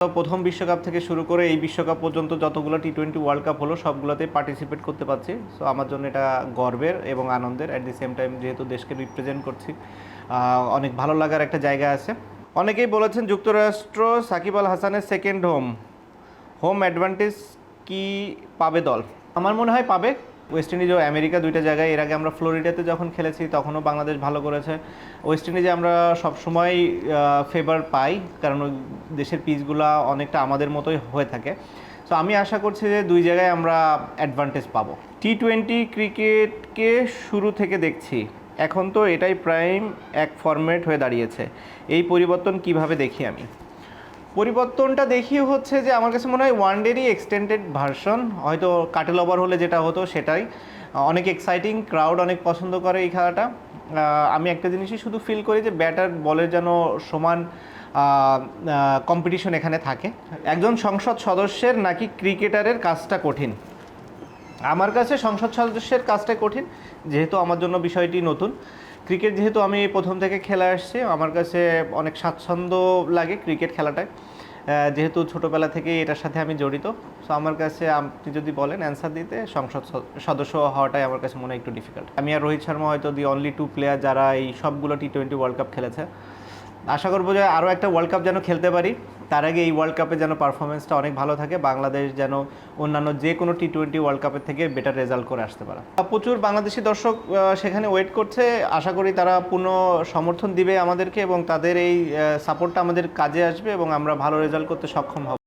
প্রথম বিশ্বকাপ থেকে শুরু করে এই বিশ্বকাপ পর্যন্ত যতগুলো টি টোয়েন্টি ওয়ার্ল্ড কাপ হলো, সবগুলোতে পার্টিসিপেট করতে পারছি। সো আমার জন্য এটা গর্বের এবং আনন্দের। অ্যাট দি সেম টাইম যেহেতু দেশকে রিপ্রেজেন্ট করছি অনেক ভালো লাগার একটা জায়গা আছে। অনেকেই বলেছেন যুক্তরাষ্ট্র সাকিব আল হাসানের সেকেন্ড হোম হোম অ্যাডভান্টেজ কি পাবে দল? আমার মনে হয় পাবে। ওয়েস্ট ইন্ডিজ ও আমেরিকা দুইটা জায়গায়। এর আগে আমরা ফ্লোরিডাতে যখন খেলেছি, তখনও বাংলাদেশ ভালো করেছে। ওয়েস্ট ইন্ডিজে আমরা সবসময় ফেভার পাই, কারণ দেশের পিচগুলো অনেকটা আমাদের মতোই হয়ে থাকে। তো আমি আশা করছি যে দুই জায়গায় আমরা অ্যাডভান্টেজ পাবো। টি টোয়েন্টি ক্রিকেটকে শুরু থেকে দেখছি, এখন তো এটাই প্রাইম এক ফরম্যাট হয়ে দাঁড়িয়েছে। এই পরিবর্তন কীভাবে দেখি আমি? পরিবর্তনটা দেখি হচ্ছে যে আমার কাছে মনে হয় ওয়ান ডেরই এক্সটেন্ডেড ভার্সন হয়তো কাটেল ওভার হলে যেটা হতো সেটাই। অনেক এক্সাইটিং ক্রাউড অনেক পছন্দ করে এই খেলাটা। আমি একটা জিনিসই শুধু ফিল করি যে ব্যাটার বলের যেন সমান কম্পিটিশন এখানে থাকে। একজন সংসদ সদস্যের নাকি ক্রিকেটারের কাজটা কঠিন। আমার কাছে সংসদ সদস্যের কাজটা কঠিন, যেহেতু আমার জন্য বিষয়টি নতুন। ক্রিকেট যেহেতু আমি প্রথম থেকে খেলে আসছি, আমার কাছে অনেক স্বাচ্ছন্দ্য লাগে ক্রিকেট খেলাটায়। যেহেতু ছোটোবেলা থেকে এটার সাথে আমি জড়িত সো আমার কাছে আপনি যদি বলেন অ্যান্সার দিতে, সংসদ সদস্য হওয়াটাই আমার কাছে মনে হয় একটু ডিফিকাল্ট আমি আর রোহিত শর্মা হয়তো দি অনলি টু প্লেয়ার যারা এই সবগুলো টি টোয়েন্টি ওয়ার্ল্ড কাপ খেলেছে। আশা করব যে আরও একটা ওয়ার্ল্ড কাপ যেন খেলতে পারি। তার আগে এই ওয়ার্ল্ড কাপে যেন পারফরমেন্সটা অনেক ভালো থাকে, বাংলাদেশ যেন অন্যান্য যে কোনো টি টোয়েন্টি ওয়ার্ল্ড কাপের থেকে বেটার রেজাল্ট করে আসতে পারে। প্রচুর বাংলাদেশি দর্শক সেখানে ওয়েট করছে। আশা করি তারা পূর্ণ সমর্থন দিবে আমাদেরকে এবং তাদের এই সাপোর্টটা আমাদের কাজে আসবে এবং আমরা ভালো রেজাল্ট করতে সক্ষম হব।